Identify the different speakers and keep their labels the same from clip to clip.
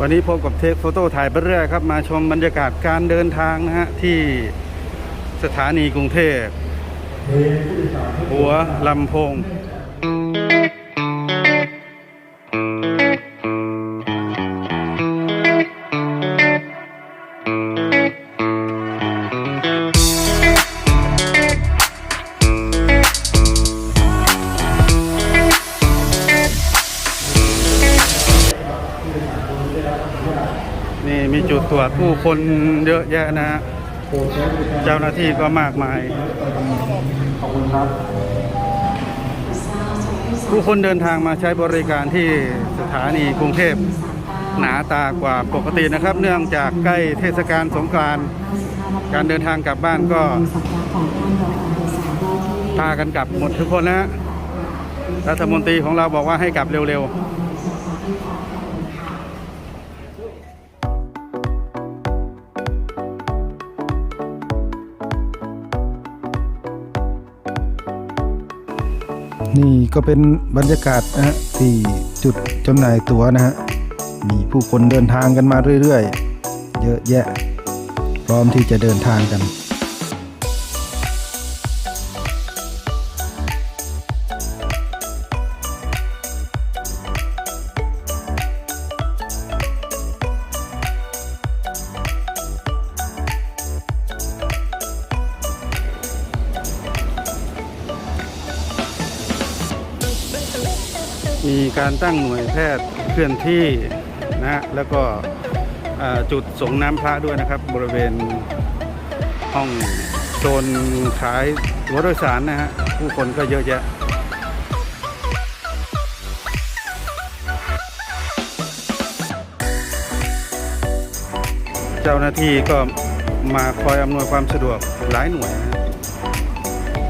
Speaker 1: วันนี้พบกับเทคโฟโต้ถ่ายไปเรื่อยครับ มาชมบรรยากาศการเดินทางนะฮะ ที่สถานีกรุงเทพหัวลำโพง นี่มีจุดตรวจผู้คนเยอะแยะนะฮะเจ้าหน้าที่ก็มากมายผู้คนเดินทางมาใช้บริการที่สถานีกรุงเทพหนาตากว่าปกตินะครับ เนื่องจากใกล้เทศกาลสงกรานต์การเดินทางกลับบ้านก็พากันกลับหมดทุกคนนะฮะรัฐมนตรีของเราบอกว่าให้กลับเร็วๆ
Speaker 2: นี่ก็เป็นบรรยากาศนะฮะที่จุดจำหน่ายตั๋วนะฮะมีผู้คนเดินทางกันมาเรื่อยๆ เยอะแยะ พร้อมที่จะเดินทางกัน
Speaker 1: มีการตั้งหน่วยแพทย์เคลื่อนที่นะแล้วก็จุดส่งน้ำพระด้วยนะครับ บริเวณห้องโซนขายรถโดยสารนะฮะผู้คนก็เยอะแยะเจ้าหน้าที่ก็มาคอยอำนวยความสะดวกหลายหน่วยนะ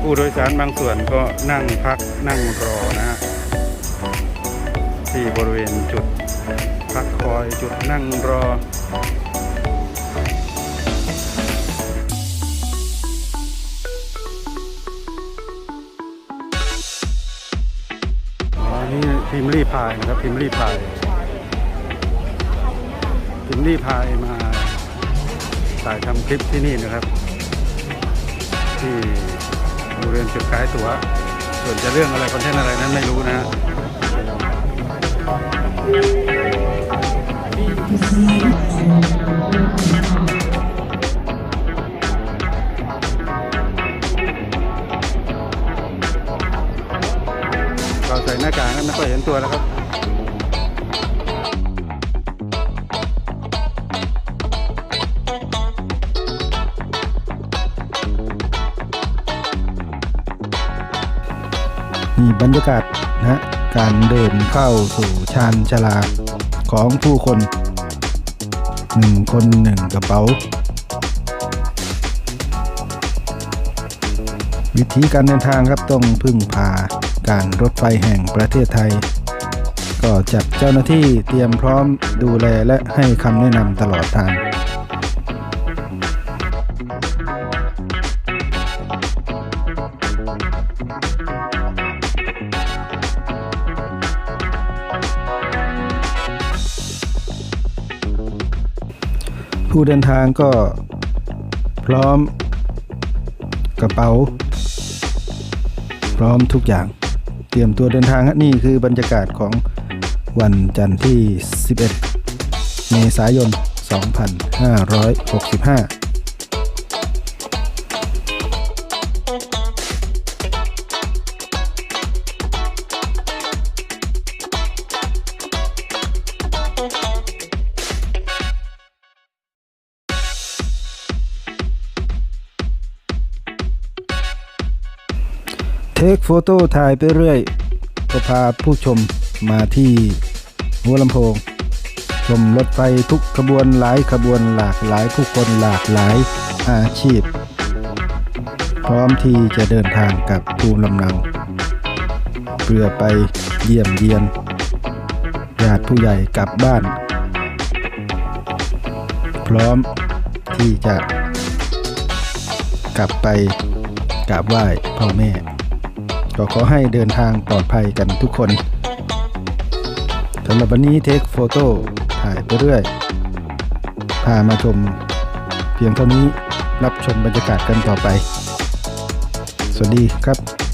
Speaker 1: ผู้โดยสารบางส่วนก็นั่งพักนั่งรอนะฮะ ที่บริเวณจุดพักคอยจุดนั่งรออ๋อนี่พิมรีพายนะครับพิมรีพายพิมรีพายมาถ่ายทำคลิปที่นี่นะครับ ที่บริเวณจุดขายตั๋วส่วนจะเรื่องอะไรคอนเทนต์อะไรนั้นไม่รู้นะฮะ เราใส่หน้ากากนั้นไม่ค่อยเห็นตัวแล้วครับ
Speaker 2: นี่บรรยากาศนะฮะ การเดินเข้าสู่ชานชลาของผู้คนหนึ่งคนหนึ่งกระเป๋า วิธีการเดินทางครับต้องพึ่งพาการรถไฟแห่งประเทศไทย ก็จัดเจ้าหน้าที่เตรียมพร้อมดูแลและให้คำแนะนำตลอดทาง ผู้เดินทางก็พร้อมกระเป๋า พร้อมทุกอย่าง เตรียมตัวเดินทางฮะนี่คือบรรยากาศของวันจันทร์ที่ 11 เมษายน 2565 เทคโฟโต้ถ่ายไปเรื่อยก็พาผู้ชมมาที่หัวลำโพง ชมรถไฟทุกขบวนหลายขบวนหลากหลายผู้คนหลากหลายอาชีพ พร้อมที่จะเดินทางกับภูมิลำเนาเพื่อไปเยี่ยมเยียนญาติผู้ใหญ่กลับบ้าน พร้อมที่จะกลับไปกราบไหว้พ่อแม่ ก็ขอให้เดินทางปลอดภัยกันทุกคนสำหรับวันนี้เทคโฟโต้ถ่ายไปเรื่อย พามาชม เพียงเท่านี้รับชมบรรยากาศกันต่อไป สวัสดีครับ